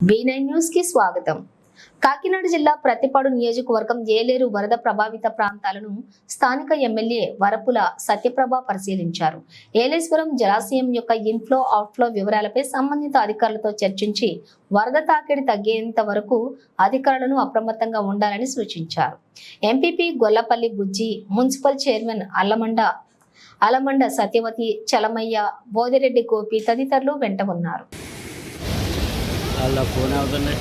Be న్యూస్కి స్వాగతం. కాకినాడ జిల్లా ప్రతిపాడు నియోజకవర్గం ఏలేరు వరద ప్రభావిత ప్రాంతాలను స్థానిక ఎమ్మెల్యే వరపుల సత్యప్రభ పరిశీలించారు. ఏలేశ్వరం జలాశయం యొక్క ఇన్ఫ్లో అవుట్ఫ్లో వివరాలపై సంబంధిత అధికారులతో చర్చించి వరద తాకిడి తగ్గేంత వరకు అధికారులను అప్రమత్తంగా ఉండాలని సూచించారు. MPP Gollapalli Bujji municipal chairman Allamanda Alamanda Satyavathi Chalamayya Bodireddy Gopi తదితరులు వెంట ఉన్నారు. వాళ్ళ ఫోన్ అవుతుంది.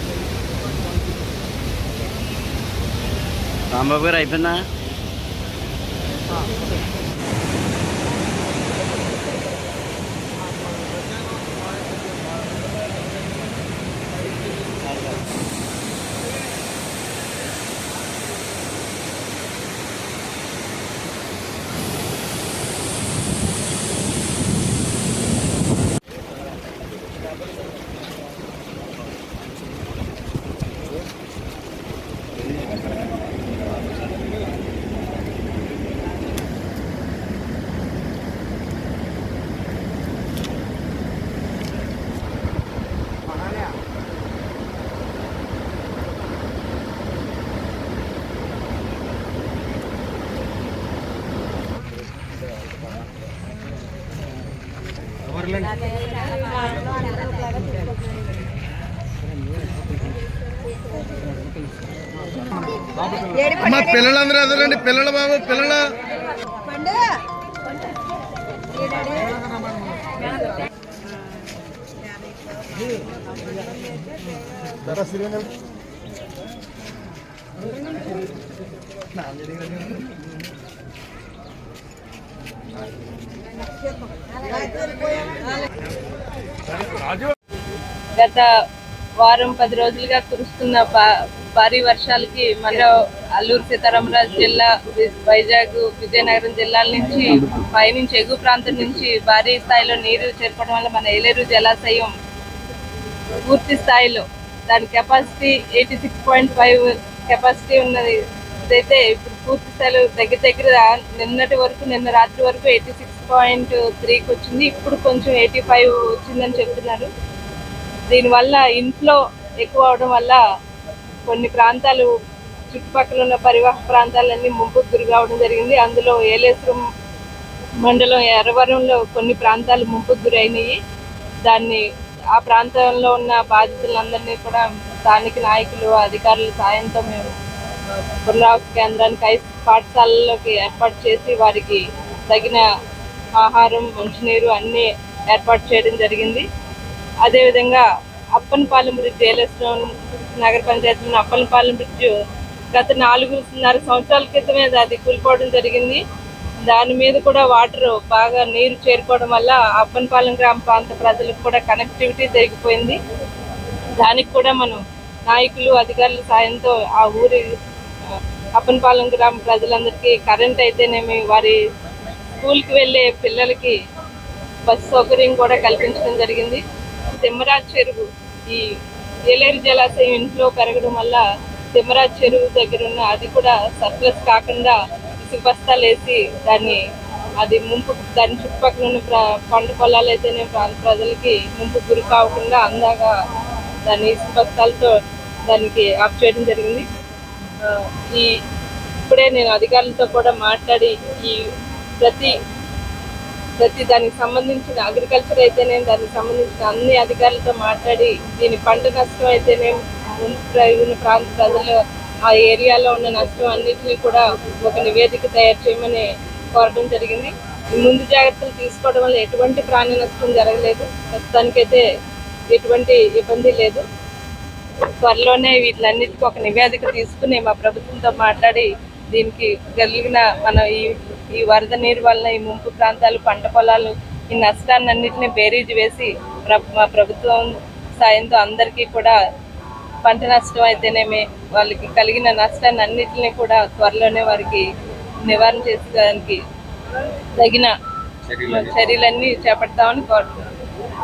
రాంబాబు గారు అయిపోయిందా? అమ్మా పిల్లలందరూ ఎదురండి పిల్లలు బాబు పిల్లలు. గత వారం పది రోజులుగా కురుస్తున్న భారీ వర్షాలకి మన అల్లూరు సీతారామరాజు జిల్లా వైజాగ్ విజయనగరం జిల్లాల నుంచి పైనుంచి ఎగువ ప్రాంతం నుంచి భారీ స్థాయిలో నీరు చేరుకోవడం వల్ల మన ఏలేరు జలాశయం పూర్తి స్థాయిలో దాని capacity eighty six point five capacity ఉన్నది. ఇదైతే ఇప్పుడు పూర్తి స్థాయిలో దగ్గర దగ్గర నిన్నటి వరకు నిన్న రాత్రి వరకు ఎయిటీ సిక్స్ పాయింట్ త్రీకి వచ్చింది. ఇప్పుడు కొంచెం ఎయిటీ ఫైవ్ వచ్చిందని చెప్తున్నారు. దీనివల్ల ఇంట్లో ఎక్కువ అవడం వల్ల కొన్ని ప్రాంతాలు చుట్టుపక్కల ఉన్న పరివాహక ప్రాంతాలన్నీ ముంపుకు గురి కావడం జరిగింది. అందులో ఏలేశ్వరం మండలం ఎర్రవరంలో కొన్ని ప్రాంతాలు ముంపుకు గురైనాయి. దాన్ని ఆ ప్రాంతంలో ఉన్న బాధితులందరినీ కూడా స్థానిక నాయకులు అధికారుల సాయంతో మేము పునరావాస కేంద్రానికి ఐదు పాఠశాలలోకి ఏర్పాటు చేసి వారికి తగిన ఆహారం మంచినీరు అన్నీ ఏర్పాటు చేయడం జరిగింది. అదేవిధంగా అప్పనపాలెం బ్రిడ్జ్ ఏలేశ్వరం నగర పంచాయతీలోని అప్పనపాలెం బ్రిడ్జ్ గత నాలుగున్నర సంవత్సరాల క్రితమే అది కూలిపోవడం జరిగింది. దాని మీద కూడా వాటర్ బాగా నీరు చేరుకోవడం వల్ల అప్పనపాలెం గ్రామ ప్రాంత ప్రజలకు కూడా కనెక్టివిటీ జరిగిపోయింది. దానికి కూడా మనం నాయకులు అధికారుల సాయంతో ఆ ఊరి అప్పనపాలెం గ్రామ ప్రజలందరికీ కరెంట్ అయితేనేమి వారి స్కూల్కి వెళ్ళే పిల్లలకి బస్సు సౌకర్యం కూడా కల్పించడం జరిగింది. తిమ్మరాజ్ చెరువు ఈ ఏలేరు జలాశయం ఇంట్లో పెరగడం వల్ల తిమ్మరాజ్ చెరువు దగ్గర ఉన్న అది కూడా సర్ప్లస్ కాకుండా ఇసుక బస్తాలు వేసి దాన్ని అది ముంపు దాని చుట్టుపక్కల ఉన్న ప్ర పంట పొలాలు అయితేనే ప్రాంత ప్రజలకి ముంపు గురి కాకుండా అందాగా దాన్ని ఇసుక బస్తాలతో దానికి ఆఫ్ చేయడం జరిగింది. ఈ ఇప్పుడే నేను అధికారులతో కూడా మాట్లాడి ఈ ప్రతి ప్రతి దానికి సంబంధించిన అగ్రికల్చర్ అయితేనే దానికి సంబంధించిన అన్ని అధికారులతో మాట్లాడి దీని పంట నష్టం అయితేనే ముందు ఉన్న ప్రాంత ప్రజలు ఆ ఏరియాలో ఉన్న నష్టం అన్నింటినీ కూడా ఒక నివేదిక తయారు చేయమని కోరడం జరిగింది. ఈ ముందు జాగ్రత్తలు తీసుకోవడం వల్ల ఎటువంటి ప్రాణ నష్టం జరగలేదు. ప్రస్తుతానికైతే ఎటువంటి ఇబ్బంది లేదు. త్వరలోనే వీటిలన్నిటికీ ఒక నివేదిక తీసుకుని మా ప్రభుత్వంతో మాట్లాడి దీనికి కలిగిన మన ఈ ఈ వరద నీరు వలన ఈ ముంపు ప్రాంతాలు పంట పొలాలు ఈ నష్టాన్ని అన్నింటినీ బేరీజ్ వేసి మా ప్రభుత్వం సాయంతో అందరికీ కూడా పంట నష్టం అయితేనేమి వాళ్ళకి కలిగిన నష్టాన్ని అన్నిటిని కూడా త్వరలోనే వారికి నివారణ చేసేదానికి తగిన చర్యలన్నీ చేపడతామని కోరుతున్నాను